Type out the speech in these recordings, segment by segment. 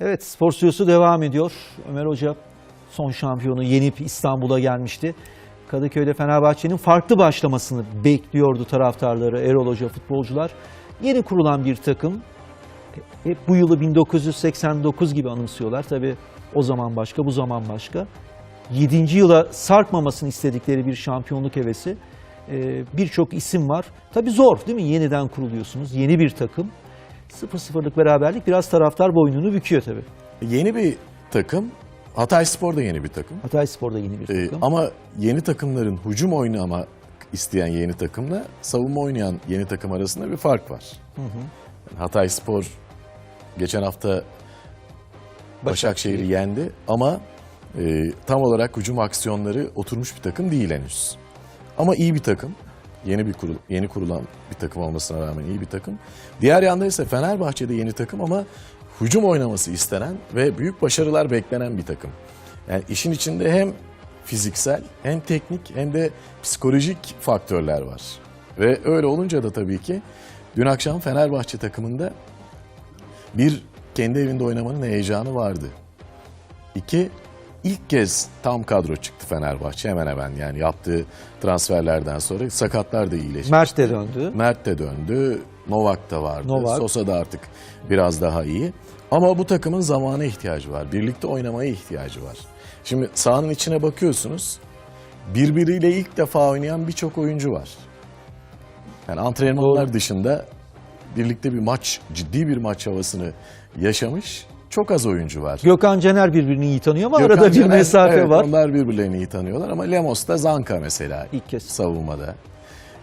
Evet spor stüdyosu devam ediyor. Ömer Hoca son şampiyonu yenip İstanbul'a gelmişti. Kadıköy'de Fenerbahçe'nin farklı başlamasını bekliyordu taraftarları, Erol Hoca, futbolcular. Yeni kurulan bir takım. Hep bu yılı 1989 gibi anımsıyorlar. Tabii o zaman başka, bu zaman başka. 7. yıla sarkmamasını istedikleri bir şampiyonluk hevesi. Ee, Birçok isim var. Tabii zor değil mi? Yeniden kuruluyorsunuz. Yeni bir takım. 0-0'lık beraberlik biraz taraftar boynunu büküyor tabii. Yeni bir takım. Hatay Spor da yeni bir takım. Hatay Spor'da yeni bir Ee, takım. ama yeni takımların hücum oynamak isteyen yeni takımla savunma oynayan yeni takım arasında bir fark var. Yani Hatay Spor geçen hafta Başakşehir'i yendi ama e, tam olarak hücum aksiyonları oturmuş bir takım değil henüz. Ama iyi bir takım. Yeni bir kurul, yeni kurulan bir takım olmasına rağmen iyi bir takım. Diğer yanda ise Fenerbahçe'de yeni takım ama hücum oynaması istenen ve büyük başarılar beklenen bir takım. Yani işin içinde hem fiziksel hem teknik hem de psikolojik faktörler var. Ve öyle olunca da tabii ki dün akşam Fenerbahçe takımında bir kendi evinde oynamanın heyecanı vardı. İki, ilk kez tam kadro çıktı Fenerbahçe hemen hemen yani yaptığı transferlerden sonra sakatlar da iyileşti. Mert de döndü. Mert de döndü, Novak da vardı, Novak. Sosa da artık biraz daha iyi. Ama bu takımın zamana ihtiyacı var, birlikte oynamaya ihtiyacı var. Şimdi sahanın içine bakıyorsunuz, birbiriyle ilk defa oynayan birçok oyuncu var. Yani antrenmanlar Doğru. dışında birlikte bir maç, ciddi bir maç havasını yaşamış çok az oyuncu var. Gökhan Caner birbirini iyi tanıyor ama Gökhan arada bir Caner, mesafe evet, var. Onlar birbirlerini iyi tanıyorlar ama Lemos da Zanka mesela İlk kez. savunmada.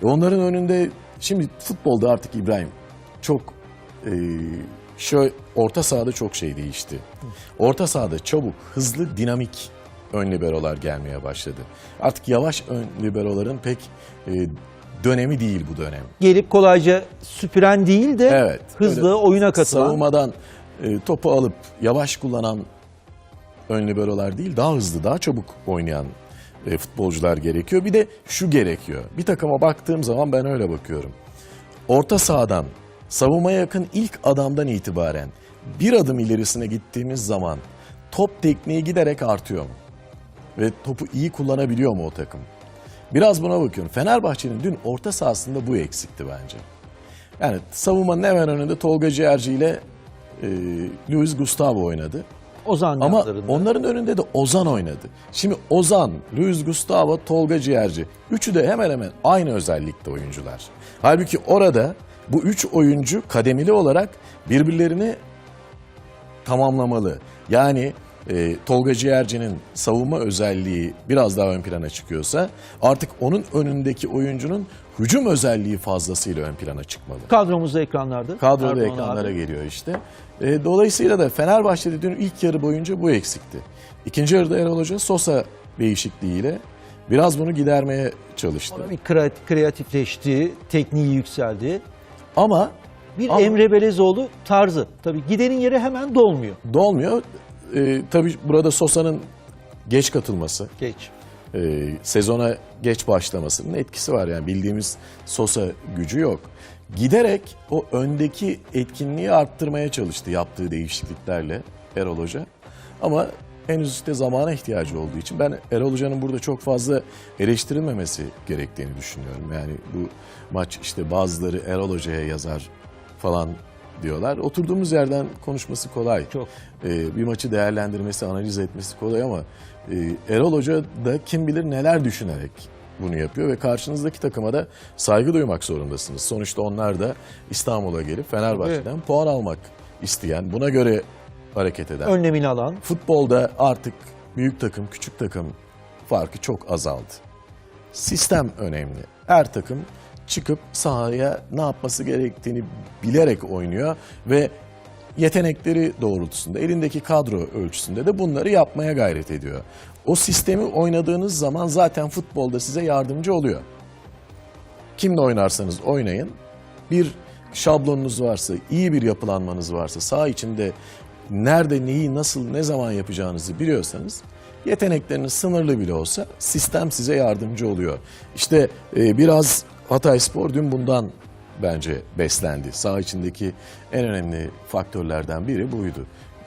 E onların önünde şimdi futbolda artık İbrahim çok e, şöyle orta sahada çok şey değişti. Orta sahada çabuk, hızlı, dinamik ön liberolar gelmeye başladı. Artık yavaş ön liberoların pek e, dönemi değil bu dönem. Gelip kolayca süpüren değil de Evet. hızlı oyuna katılan. Savunmadan e, topu alıp yavaş kullanan ön liberolar değil, daha hızlı, daha çabuk oynayan e, futbolcular gerekiyor. Bir de şu gerekiyor. Bir takıma baktığım zaman ben öyle bakıyorum. Orta sahadan, savunmaya yakın ilk adamdan itibaren bir adım ilerisine gittiğimiz zaman top tekniği giderek artıyor mu? Ve topu iyi kullanabiliyor mu o takım? Biraz buna bakıyorum. Fenerbahçe'nin dün orta sahasında bu eksikti bence. Yani savunmanın hemen önünde Tolga Ciğerci ile e, Luis Gustavo oynadı. Ozan Ama yanlarında. onların önünde de Ozan oynadı. Şimdi Ozan, Luis Gustavo, Tolga Ciğerci. Üçü de hemen hemen aynı özellikte oyuncular. Halbuki orada bu üç oyuncu kademeli olarak birbirlerini tamamlamalı. Yani e, Tolga Ciğerci'nin savunma özelliği biraz daha ön plana çıkıyorsa artık onun önündeki oyuncunun hücum özelliği fazlasıyla ön plana çıkmalı. Kadromuzda ekranlarda. Kadroda Erdoğan ekranlara abi. geliyor işte. E, dolayısıyla da Fenerbahçe'de dün ilk yarı boyunca bu eksikti. İkinci yarıda Erol Hoca Sosa değişikliğiyle biraz bunu gidermeye çalıştı. Bir kre- kreatifleşti, tekniği yükseldi. Ama Bir Ama- Emre Belezoğlu tarzı. Tabii gidenin yeri hemen dolmuyor. dolmuyor. E, tabii burada Sosa'nın geç katılması, Geç. E, sezona geç başlamasının etkisi var. Yani bildiğimiz Sosa gücü yok. Giderek o öndeki etkinliği arttırmaya çalıştı yaptığı değişikliklerle Erol Hoca. Ama henüz işte zamana ihtiyacı olduğu için ben Erol Hoca'nın burada çok fazla eleştirilmemesi gerektiğini düşünüyorum. Yani bu maç işte bazıları Erol Hoca'ya yazar falan diyorlar. Oturduğumuz yerden konuşması kolay. Çok. Ee, bir maçı değerlendirmesi, analiz etmesi kolay ama e, Erol Hoca da kim bilir neler düşünerek bunu yapıyor ve karşınızdaki takıma da saygı duymak zorundasınız. Sonuçta onlar da İstanbul'a gelip Fenerbahçe'den puan almak isteyen, buna göre hareket eden. Önlemini alan. Futbolda artık büyük takım, küçük takım farkı çok azaldı. Sistem önemli. Her takım çıkıp sahaya ne yapması gerektiğini bilerek oynuyor ve yetenekleri doğrultusunda, elindeki kadro ölçüsünde de bunları yapmaya gayret ediyor. O sistemi oynadığınız zaman zaten futbolda size yardımcı oluyor. Kimle oynarsanız oynayın. Bir şablonunuz varsa, iyi bir yapılanmanız varsa, saha içinde nerede neyi nasıl ne zaman yapacağınızı biliyorsanız yetenekleriniz sınırlı bile olsa sistem size yardımcı oluyor. İşte e, biraz Hatay Spor dün bundan bence beslendi. Saha içindeki en önemli faktörlerden biri buydu.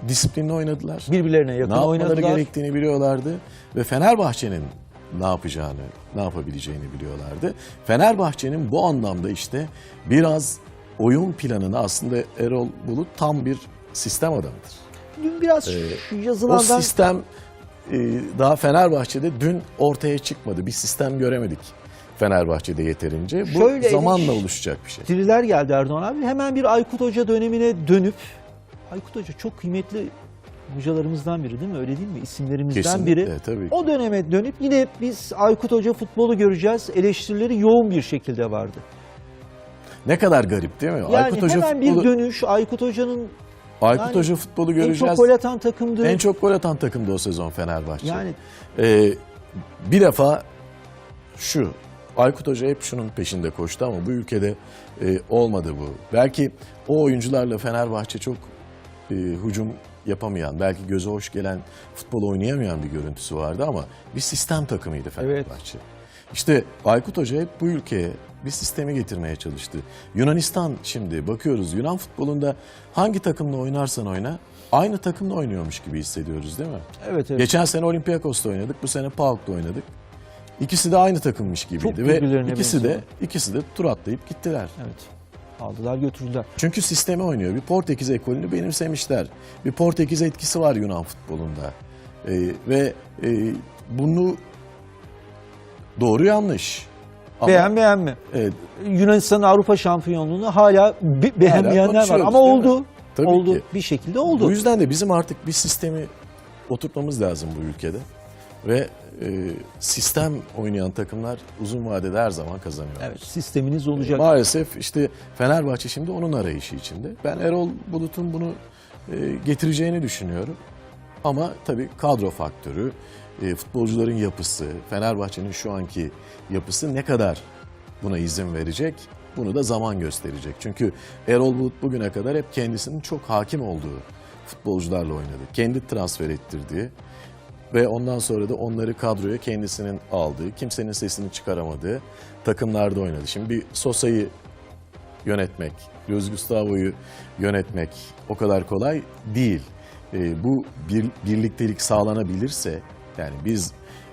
disiplinli oynadılar. Birbirlerine yakın ne yapmaları oynadılar. gerektiğini biliyorlardı ve Fenerbahçe'nin ne yapacağını, ne yapabileceğini biliyorlardı. Fenerbahçe'nin bu anlamda işte biraz oyun planını aslında Erol Bulut tam bir sistem adamıdır. Dün biraz Ee, şu O sistem daha Fenerbahçe'de dün ortaya çıkmadı. Bir sistem göremedik Fenerbahçe'de yeterince. Bu Şöyle zamanla oluşacak bir şey. Triler geldi Erdoğan abi. Hemen bir Aykut Hoca dönemine dönüp Aykut Hoca çok kıymetli hocalarımızdan biri değil mi? Öyle değil mi? İsimlerimizden Kesinlikle, biri. tabii. O döneme dönüp yine biz Aykut Hoca futbolu göreceğiz. Eleştirileri yoğun bir şekilde vardı. Ne kadar garip değil mi? Yani Aykut Hoca hemen futbolu, bir dönüş Aykut Hoca'nın Aykut yani Hoca futbolu en göreceğiz. çok gol atan takımdı. En çok gol atan takımdı o sezon Fenerbahçe. yani Ee, bir defa şu, Aykut Hoca hep şunun peşinde koştu ama bu ülkede e, olmadı bu. Belki o oyuncularla Fenerbahçe çok e, hücum yapamayan, belki göze hoş gelen futbol oynayamayan bir görüntüsü vardı ama bir sistem takımıydı Fenerbahçe. İşte Aykut Hoca hep bu ülkeye bir sistemi getirmeye çalıştı. Yunanistan şimdi bakıyoruz Yunan futbolunda hangi takımla oynarsan oyna aynı takımla oynuyormuş gibi hissediyoruz değil mi? evet evet. Geçen sene Olympiakos'ta oynadık, bu sene PAOK'ta oynadık. İkisi de aynı takımmış Çok gibiydi ve birbirlerine ikisi de ikisi de tur atlayıp gittiler. Evet. Aldılar götürdüler. Çünkü sistemi oynuyor. Bir Portekiz ekolünü benimsemişler. Bir Portekiz etkisi var Yunan futbolunda. Ee, ve e, bunu doğru yanlış. Ama, Beğen beğenme. evet, Yunanistan'ın Avrupa şampiyonluğunu hala be- beğenmeyenler var ama oldu. Tabii oldu. ki. Bir şekilde oldu. Bu yüzden de bizim artık bir sistemi oturtmamız lazım bu ülkede. Ve e, sistem oynayan takımlar uzun vadede her zaman kazanıyor. Evet, sisteminiz olacak. Maalesef işte Fenerbahçe şimdi onun arayışı içinde. Ben Erol Bulut'un bunu e, getireceğini düşünüyorum. Ama tabii kadro faktörü, e, futbolcuların yapısı, Fenerbahçe'nin şu anki yapısı ne kadar buna izin verecek? Bunu da zaman gösterecek. Çünkü Erol Bulut bugüne kadar hep kendisinin çok hakim olduğu futbolcularla oynadı. Kendi transfer ettirdiği ve ondan sonra da onları kadroya kendisinin aldığı, kimsenin sesini çıkaramadığı takımlarda oynadı. Şimdi bir Sosa'yı yönetmek, Luis Gustavo'yu yönetmek o kadar kolay değil. Ee, bu bir, birliktelik sağlanabilirse, yani biz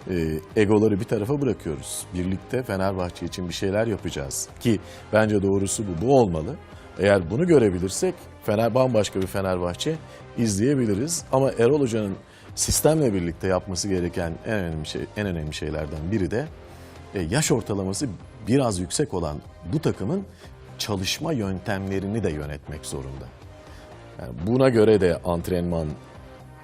e, egoları bir tarafa bırakıyoruz. Birlikte Fenerbahçe için bir şeyler yapacağız ki bence doğrusu bu, bu olmalı. Eğer bunu görebilirsek Fener bambaşka bir Fenerbahçe izleyebiliriz. Ama Erol Hoca'nın sistemle birlikte yapması gereken en önemli şey, en önemli şeylerden biri de e, yaş ortalaması biraz yüksek olan bu takımın çalışma yöntemlerini de yönetmek zorunda. Yani buna göre de antrenman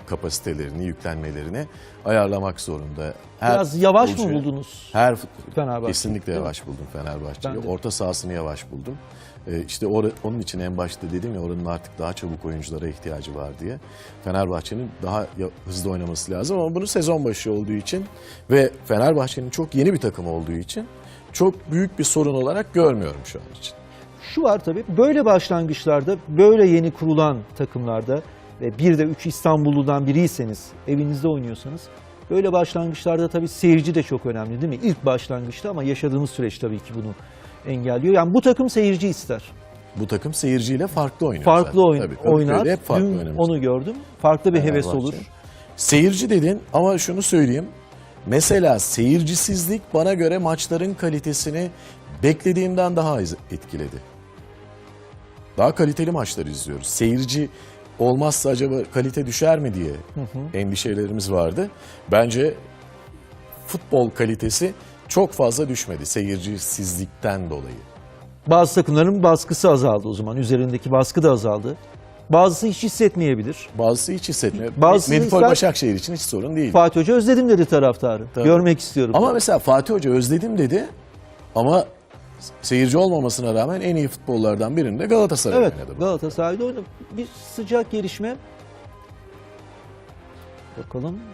kapasitelerini, yüklenmelerini ayarlamak zorunda. Her Biraz yavaş mı buldunuz? Her. Fenerbahçe, Kesinlikle yavaş buldum Fenerbahçe'yi. Orta sahasını yavaş buldum. Ee, işte or- onun için en başta dedim ya oranın artık daha çabuk oyunculara ihtiyacı var diye. Fenerbahçe'nin daha hızlı oynaması lazım ama bunu sezon başı olduğu için ve Fenerbahçe'nin çok yeni bir takım olduğu için çok büyük bir sorun olarak görmüyorum şu an için. Şu var tabii böyle başlangıçlarda böyle yeni kurulan takımlarda ve bir de üç İstanbulludan biriyseniz evinizde oynuyorsanız böyle başlangıçlarda tabii seyirci de çok önemli değil mi? İlk başlangıçta ama yaşadığımız süreç tabii ki bunu engelliyor. Yani bu takım seyirci ister. Bu takım seyirciyle farklı oynuyor. Farklı zaten. oyun, Tabii, oynar. Hep farklı Dün onu gördüm. Farklı bir heves Fenerbahçe. olur. Seyirci dedin ama şunu söyleyeyim. Mesela seyircisizlik bana göre maçların kalitesini beklediğimden daha etkiledi. Daha kaliteli maçlar izliyoruz. Seyirci olmazsa acaba kalite düşer mi diye endişelerimiz vardı. Bence futbol kalitesi çok fazla düşmedi seyircisizlikten dolayı. Bazı takımların baskısı azaldı o zaman. Üzerindeki baskı da azaldı. Bazısı hiç hissetmeyebilir. Bazısı hiç hissetmiyor. Bazısı Medipol ister- Başakşehir için hiç sorun değil. Fatih Hoca özledim dedi taraftarı. Tabii. Görmek istiyorum. Ama mesela Fatih Hoca özledim dedi ama seyirci olmamasına rağmen en iyi futbollardan birinde Galatasaray Evet oynadı. Galatasaray'da oynadı. Bir sıcak gelişme. Bakalım